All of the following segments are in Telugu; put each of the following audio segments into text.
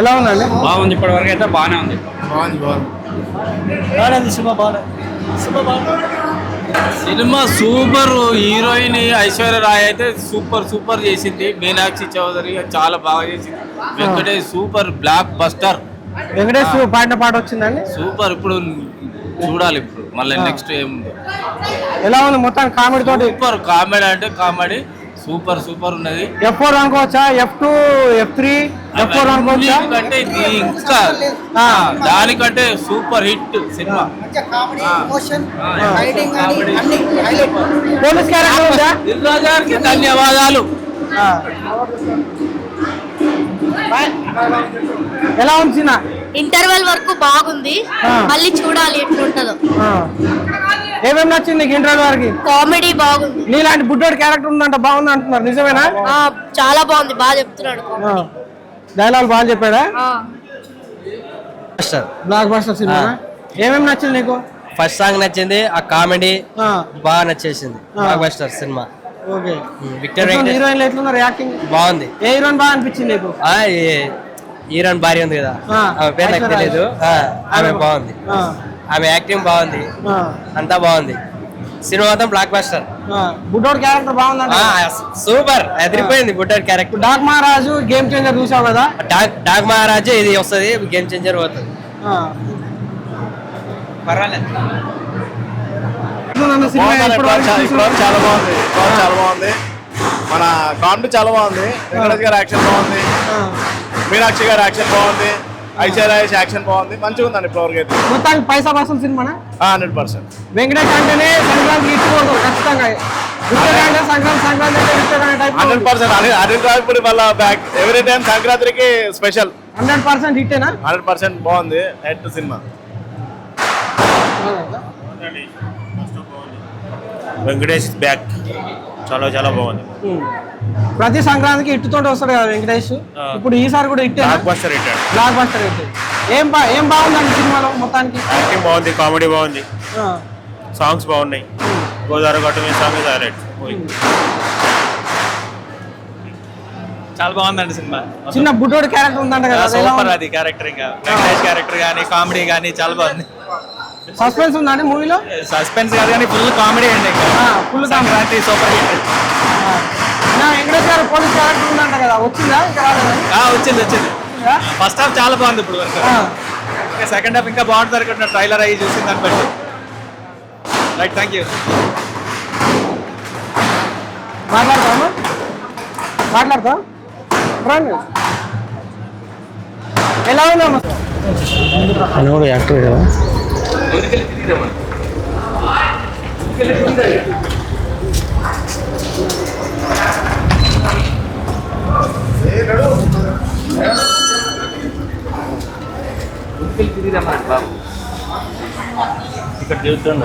ఎలా ఉందండి? బాగుంది ఇప్పటి వరకు అయితే బాగానే ఉంది. బాగుంది బాగుంది. సినిమా బాగుంది? సినిమా సూపర్ హీరోయిన్ ఐశ్వర్య రాయ్ అయితే సూపర్ సూపర్ చేసింది. మీనాక్షి చౌదరి చాలా బాగా చేసింది. Venkatesh super blockbuster. వెంకటేష్ పాడిన పాట వచ్చిందండి? సూపర్ ఇప్పుడు చూడాలి ఇప్పుడు. మళ్ళీ నెక్స్ట్ ఏం ఎలా ఉంది మొత్తం కామెడీ తోటి? సూపర్ కామెడీ అంటే కామెడీ. సూపర్ సూపర్ ఉన్నది. ఎఫ్ ఫోర్ అనుకోవచ్చా F two F three F four అనుకోవచ్చా ఇది ఇంకా ఆ. దానికంటే super hit cinema. Police character ధన్యవాదాలు. ఎలా ఉంది సినిమా? ఇంటర్వెల్ వరకు బాగుంది. మళ్ళీ చూడాలి ఎట్లుంటదో. ఏమేమి నచ్చింది నీకు ఇంటర్వ్యూ వారికి? కామెడీ బాగుంది. నీలాంటి బుడ్డోడి క్యారెక్టర్ ఉందంట బాగుంది అంటున్నారు. నిజమేనా? ఆ, చాలా బాగుంది. బాగా చెప్తున్నాడు డైలాగ్ బాగా చెప్పాడా? ఆ. బ్లాక్ బస్టర్ సినిమా ఏమేమి నచ్చింది నీకు? ఫస్ట్ సాంగ్ నచ్చింది ఆ కామెడీ ఆ, బాగా నచ్చేసింది. బ్లాక్ బస్టర్ సినిమా. ఓకే. విక్టర్ హీరోయిన్లు ఎట్లున్నారు యాక్టింగ్? బాగుంది. ఏ హీరోయిన్ బాగా అనిపించింది నీకు? హీరోయిన్ భార్య ఉంది కదా. ఆ, ఆమె పేరు నాకు తెలియదు ఆమె బాగుంది. ఆ, ఆమె యాక్టింగ్ బాగుంది. అంతా బాగుంది. సినిమా మొత్తం బ్లాక్ బస్టర్. బుడ్డోడి క్యారెక్టర్ బాగుందంట. సూపర్. ఎదిరిపోయింది butter character Daaku Maharaj game changer చూసావు కదా? డాక్ డాక్ మహారాజు ఇది వస్తుంది గేమ్ చేంజర్ పోతుంది. పర్వాలేదు. చాలా బాగుంది బాగుంది, చాలా బాగుంది. మన కామెడీ చాలా బాగుంది. వెంకటేష్ గారి యాక్షన్ బాగుంది. మీనాక్షి గారి యాక్షన్ బాగుంది. ఐశ్వర్య యాక్షన్ బాగుంది. మంచిగా ఉందండి ఇప్పటివరకు అయితే మొత్తానికి పైసా వసూలు సినిమానా? Hundred percent. వెంకటేష్ అంటేనే ఖచ్చితంగా. సంక్రాంతి ఇష్టమైన type hundred percent. Anil Ravipudi వాళ్ళ బ్యాక్ ఎవ్రీ టైం సంక్రాంతికి స్పెషల్ హండ్రెడ్ పర్సెంట్ హిట్టేనా? హండ్రెడ్ పర్సెంట్ బాగుంది. హెడ్ సినిమా. వెంకటేష్ బ్యాక్. చాలా చాలా బాగుంది. ప్రతి సంక్రాంతికి ఇట్టుతోటి వస్తాడు కదా వెంకటేష్? ఇప్పుడు ఈసారి కూడా ఇట్టే blockbuster hit blockbuster hit. ఏం బా ఏం బాగుందండి సినిమాలో మొత్తానికి? యాక్టింగ్ బాగుంది కామెడీ బాగుంది. ఆ. సాంగ్స్ బాగున్నాయి. గోదావరి గట్టు మీద సాంగ్ హైలైట్ చాలా బాగుందండి సినిమా. చిన్న బుడ్డోడి క్యారెక్టర్ ఉందంట కదా సూపర్? అది క్యారెక్టర్ ఇంకా. వెంకటేష్ క్యారెక్టర్ కానీ కామెడీ కానీ చాలా బాగుంది. సస్పెన్స్ ఉందండి మూవీలో? సస్పెన్స్ కాదు కానీ ఫుల్ కామెడీ అండి ఫుల్ సంక్రాంతి సూపర్ హిట్. నా వెంకటేష్ గారు పోలీస్ క్యారెక్టర్ ఉందంట కదా వచ్చిందా? వచ్చింది వచ్చింది? ఫస్ట్ హాఫ్ చాలా బాగుంది ఇప్పుడు వరకు. ఇంకా సెకండ్ హాఫ్ ఇంకా బాగుంటుంది అనుకుంటున్నా ట్రైలర్ అయ్యి చూసిన దాన్ని బట్టి. రైట్ థ్యాంక్ యూ మాట్లాడతామా మాట్లాడతాం రండి. ఎలా ఉన్నామా అని కూడా యాక్టర్ కదా ఇక్కడ చూస్తుండ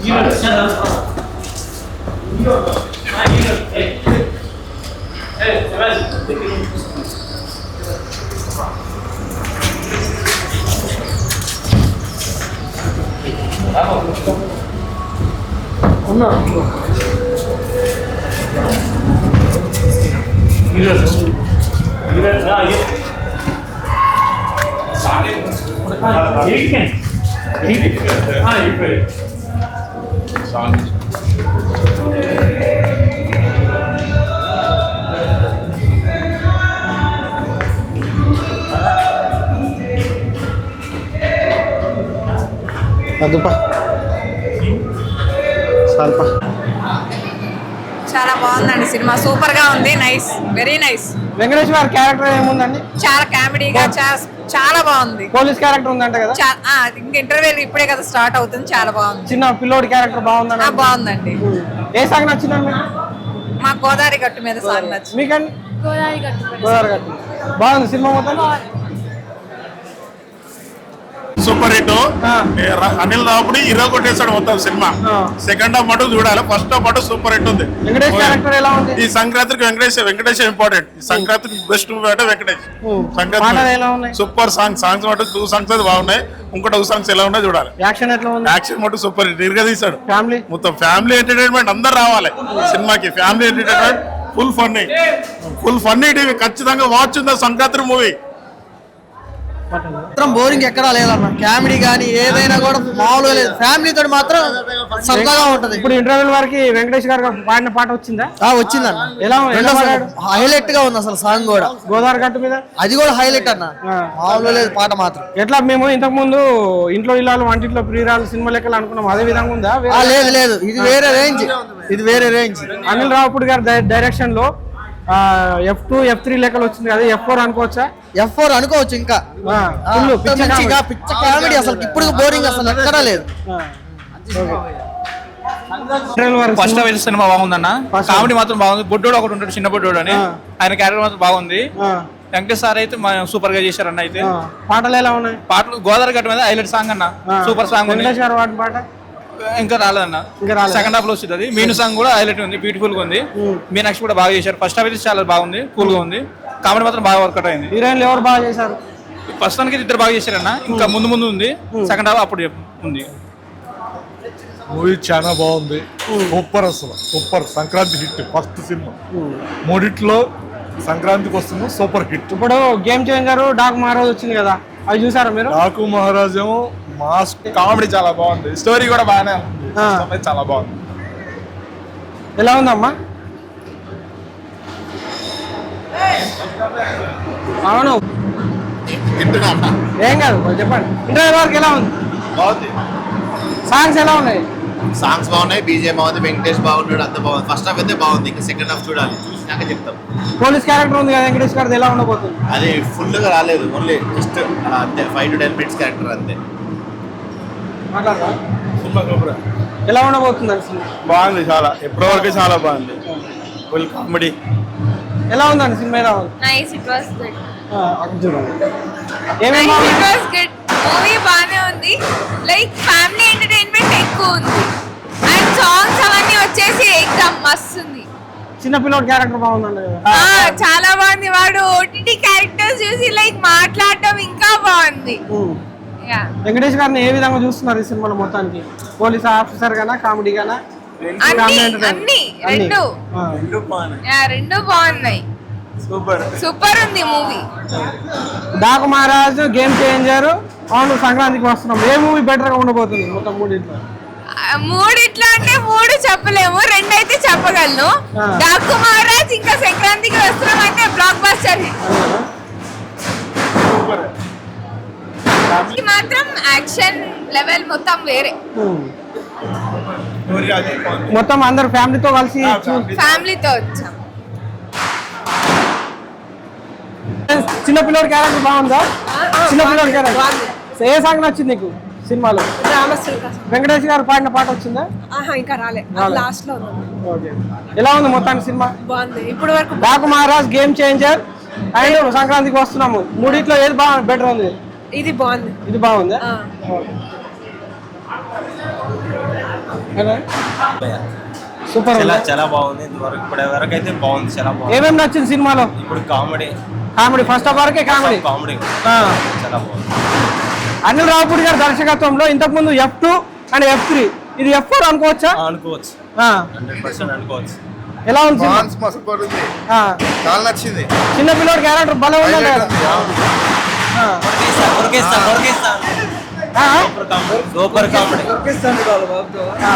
아, 이거 괜찮아. 이거. 아 అదుపా. చాలా బాగుందండి సినిమా. సూపర్గా ఉంది. నైస్. Very nice. వెంకటేష్ గారి క్యారెక్టర్ ఏముందండి? చాలా కామెడీగా చాలా చాలా బాగుంది. పోలీస్ క్యారెక్టర్ ఉందంట కదా? ఇంక ఇంటర్వ్యూ ఇప్పుడే కదా స్టార్ట్ అవుతుంది చాలా బాగుంది. చిన్న పిల్లోడి క్యారెక్టర్ బాగుందండి. బాగుందండి ఏ సాంగ్ నచ్చిందండి? మా గోదావరి గట్టు మీద సాంగ్ నచ్చింది. మీకండి? గోదావరి గట్టు బాగుంది సినిమా మొత్తం? Super hit. Anil Ravipudi hero కొట్టేశాడు మొత్తం సినిమా. సెకండ్ హాఫ్ మటు చూడాలి. ఫస్ట్ హాఫ్ మటు సూపర్ హిట్ ఉంది. ఈ సంక్రాంతికి వెంకటేష్ వెంకటేష్ ఇంపార్టెంట్. ఈ సంక్రాంతికి బెస్ట్ మూవీ అంటే వెంకటేష్. ఉన్నాయి? సూపర్ సాంగ్ సాంగ్స్ మటు టూ సాంగ్స్ అయితే బాగున్నాయి. ఇంకో టూ సాంగ్స్ ఎలా ఉన్నాయి చూడాలి. యాక్షన్ మటు సూపర్ హిట్. తీశాడు. ఫ్యామిలీ మొత్తం ఫ్యామిలీ ఎంటర్టైన్మెంట్ అందరు రావాలి. సినిమాకి family entertainment full funny full funny TV. ఖచ్చితంగా వాచ్ ఉందా సంక్రాంతి మూవీ మాత్రం బోరింగ్ ఎక్కడా లేదన్న. కామెడీ కానీ ఏదైనా కూడా మామూలుగా లేదు. ఫ్యామిలీ తోటి మాత్రం సరదాగా ఉంటది. ఇప్పుడు ఇంటర్వ్యూల వరకు వెంకటేష్ గారు పాడిన పాట వచ్చిందా? వచ్చిందన్న. ఎలా హైలైట్గా ఉంది అసలు సాంగ్ కూడా. గోదావరి గట్టు మీద? అది కూడా హైలైట్ అన్న. మామూలుగా లేదు పాట మాత్రం. ఎట్లా మేము ఇంతకు ముందు ఇంట్లో ఇల్లాలు వంటింట్లో ప్రియురాలు సినిమా లెక్కలు అనుకున్నాం. అదే విధంగా ఉందా? లేదు లేదు. ఇది వేరే రేంజ్ ఇది వేరే రేంజ్ అనిల్ రావుపూడి గారి డైరెక్షన్లో ఎఫ్ టూ ఎఫ్ త్రీ లెక్కలు వచ్చింది కదా ఎఫ్ ఫోర్ అనుకోవచ్చా? ఎఫ్ ఫోర్ అనుకోవచ్చు ఇంకా. మంచిగా. పిచ్చ కామెడీ అసలు ఇప్పుడు బోరింగ్ అసలు ఎక్కడా లేదు. ఫస్ట్ సినిమా- హాఫ్ సినిమా బాగుందన్న. కామెడీ మాత్రం బాగుంది. బొడ్డోడు ఒకటి ఉంటాడు చిన్న బొడ్డోడు అని. ఆయన క్యారెక్టర్ మాత్రం బాగుంది. ఆ, వెంకటేష్ సార్ అయితే సూపర్గా చేశారన్న అయితే. ఆ, పాటలు ఎలా ఉన్నాయి? పాటలు గోదావరి గట్టు మీద హైలైట్ సాంగ్ అన్న. సూపర్ సాంగ్ ఉంది. పాట? ఇంకా రాలేదన్న. ఇంకా రాలేదు. సెకండ్ హాఫ్లో వచ్చింది అది మీను సాంగ్ కూడా హైలైట్ ఉంది బ్యూటిఫుల్గా ఉంది. మీనాక్షి కూడా బాగా చేశారు. ఫస్ట్ హాఫ్ అయితే చాలా బాగుంది కూల్గా ఉంది. కామెడీ మాత్రం బాగా వర్కౌట్ అయింది. హీరోయిన్లు ఎవరు బాగా చేశారు? ప్రస్తుతానికి ఇద్దరు బాగా చేశారన్న. ఇంకా ముందు ముందు ఉంది. సెకండ్ హాఫ్ అప్పుడు ఉంది. మూవీ చాలా బాగుంది. సూపర్ అసలు super. Sankranti hit first cinema. మూడిట్లో సంక్రాంతికి వస్తుంది సూపర్ హిట్. ఇప్పుడు గేమ్ చేంజర్ డాక్ మహారాజ్ వచ్చింది కదా అవి చూసారా మీరు? డాకు మహారాజ్ ఏమో మాస్ కామెడీ చాలా బాగుంది. స్టోరీ కూడా బాగానే ఉంది. చాలా బాగుంది. ఎలా ఉందమ్మా? అవును. ఏం కాదు చెప్పండి. ఇంటర్వ్యూ వరకు ఎలా ఉంది? బాగుంది. సాంగ్స్ ఎలా ఉన్నాయి? సాంగ్స్ బాగున్నాయి. బీజే బాగుంది వెంకటేష్ బాగున్నాడు అంత బాగుంది. ఫస్ట్ హాఫ్ అయితే బాగుంది. ఇంకా సెకండ్ హాఫ్ చూడాలి. చూసినాక చెప్తాం పోలీస్ క్యారెక్టర్ ఉంది కదా వెంకటేష్ గారిది ఎలా ఉండబోతుంది? అది ఫుల్గా రాలేదు. ఓన్లీ జస్ట్ అంతే. Five to ten minutes character అంతే. ఎలా ఉండబోతుంది అండి సినిమా? బాగుంది చాలా. ఇప్పటివరకు చాలా బాగుంది. Full comedy. ఎలా ఉందండి సినిమా? ఎలా ఉంది? నైస్ ఇట్ వాస్ గుడ్ ఆ, అక్కడ చూడండి. ఏమేమి బాగుంది? వాస్ గుడ్ మూవీ బాగానే ఉంది. లైక్ ఫ్యామిలీ ఎంటర్టైన్మెంట్ ఎక్కువ ఉంది. అండ్ సాంగ్స్ అవన్నీ వచ్చేసి ఎగ్జామ్ మస్తు ఉంది చిన్న పిల్లోడి క్యారెక్టర్ బాగుందండి కదా. ఆ, చాలా బాగుంది. వాడు ఓటీటీ క్యారెక్టర్స్ చూసి లైక్ మాట్లాడటం ఇంకా బాగుంది. వెంకటేష్ గారిని ఏ విధంగా చూస్తున్నారు ఈ సినిమాలో మొత్తానికి? పోలీస్ ఆఫీసర్ గానా కామెడీ గానా? అన్ని అన్ని రెండు. యా రెండు బాగున్నాయి. సూపర్. సూపర్ ఉంది movie. Daaku Maharaj game changer అవును సంక్రాంతికి వస్తున్నాం. ఏ మూవీ బెటర్గా ఉండబోతుంది మొత్తం మూడింట్లో? మూడు ఇట్లా అంటే మూడు చెప్పలేము రెండు అయితే చెప్పగలను. ఆ. డాకు మహారాజ్ ఇంకా సంక్రాంతికి వస్తున్నాం అంటే బ్లాక్ బస్టర్ ఇది మాత్రం యాక్షన్ లెవెల్ మొత్తం వేరే. మొత్తం అందరు ఫ్యామిలీతో కలిసి ఫ్యామిలీతో. వచ్చాం. చిన్న పిల్లోడి క్యారెక్టర్ బాగుందా చిన్న పిల్లోడి క్యారెక్టర్ ఏ సాంగ్ నచ్చింది నీకు సినిమాలో? వెంకటేష్ గారు పాడిన పాట వచ్చిందా? ఇంకా రాలే. రాలే. లాస్ట్లో ఓకే. ఎలా ఉంది మొత్తానికి సినిమా? బాగుంది. ఇప్పుడు వరకు Daaku Maharaj game changer and సంక్రాంతికి వస్తున్నాము. మూడిట్లో ఏది బాగా బెటర్ ఉంది? ఇది బాగుంది. ఇది బాగుందా? సూపర్ చాలా ఉందా? చాలా బాగుంది. ఇంతవరకు ఇప్పటి వరకు అయితే బాగుంది చాలా బాగుంది. ఏమేమి నచ్చింది సినిమాలో? ఇప్పుడు కామెడీ. కామెడీ ఫస్ట్ హాఫ్ వరకే కామెడీ. కామెడీ. ఆ. చాలా బాగుంది. అనిల్ రావుపూడి గారి దర్శకత్వంలో ఇంతకు ముందు F two and F three ఇది ఎఫ్ ఫోర్ అనుకోవచ్చా? ఆ, అనుకోవచ్చు. ఆ. హండ్రెడ్ పర్సెంట్ అనుకోవచ్చు. ఎలా ఉంది ఉంది. చాలా నచ్చింది. చిన్న పిల్లోడి క్యారెక్టర్ భలే ఉందంట సూపర్ కామెడీ. ఆ.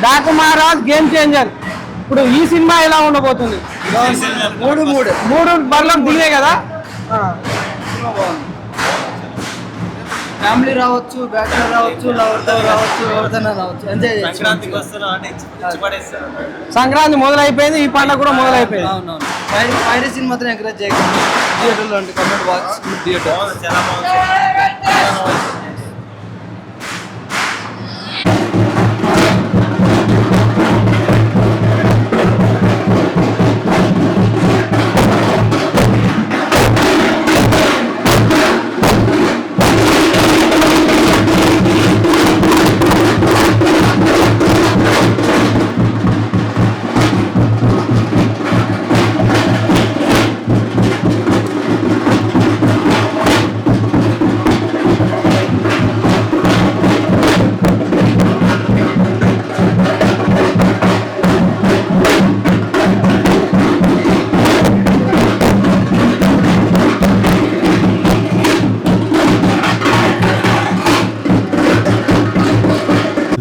Daaku Maharaj game changer. ఇప్పుడు ఈ సినిమా ఎలా ఉండబోతుంది? మూడు మూడు. మూడు బర్లకు దిగే కదా? ఆ. ఫ్యామిలీ రావచ్చు బ్యాచులర్ రావచ్చు లవర్తో రావచ్చు ఎవరితోనే రావచ్చు. ఎంజాయ్ సంక్రాంతికి సంక్రాంతి మొదలైపోయింది ఈ పండుగ కూడా మొదలైపోయింది. అవునవును. పైరసీని మాత్రం ఎంకరేజ్ చేయకండి. థియేటర్లో అంటే కమెంట్ బాక్స్ థియేటర్ బాగుంది.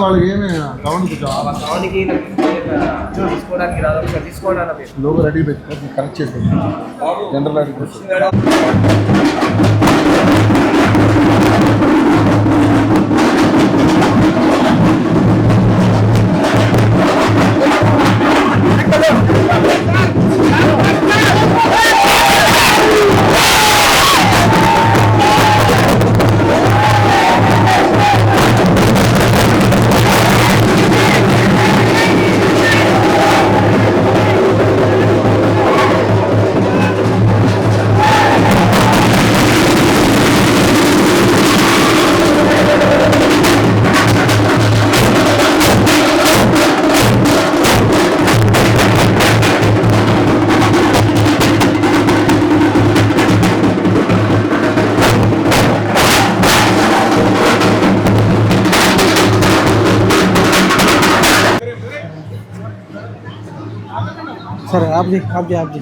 వాళ్ళకి ఏమి సౌండ్ లోగో రెడీ పెట్టుకో కరెక్ట్ చేసి జనరల్ రెడీ సరే ఆప్ది ఆప్ది ఆప్ది